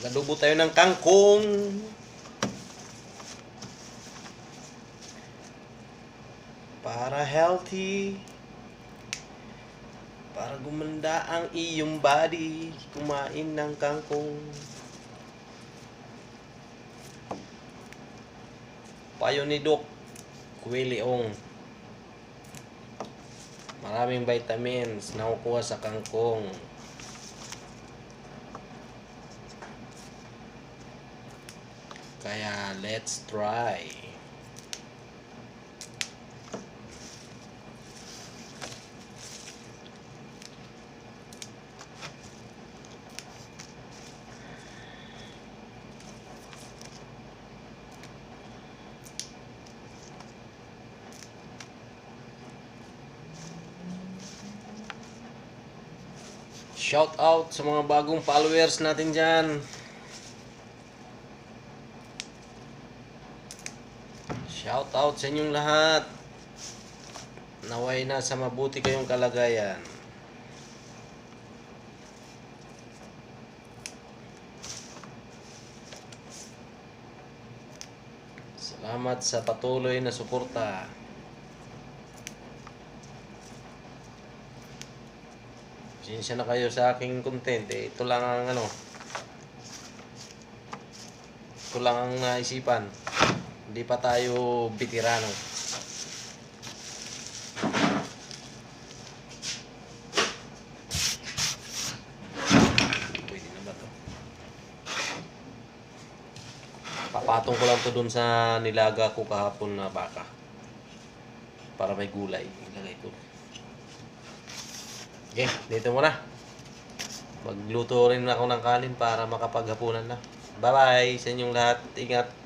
Magadubo tayo ng kangkong. Para healthy. Para gumanda ang iyong body. Kumain ng kangkong. Payo ni Doc. Kuwiliong. Maraming vitamins na kukuha sa kangkong. Kaya let's try. Shout out sa mga bagong followers natin dyan. Shout out sa inyong lahat. Naway na sa mabuti kayong kalagayan. Salamat sa patuloy na suporta. Pasensya na kayo sa aking content. Eh, ito lang ang ano. Ito lang ang naisipan. Hindi pa tayo bitirano. Pwede na ba to? Papatong ko lang to dun sa nilaga ko kahapon na baka. Para may gulay. Ilagay ko. Okay, dito muna. Magluto rin ako ng kanin para makapaghapunan na. Bye-bye sa inyong lahat. Ingat.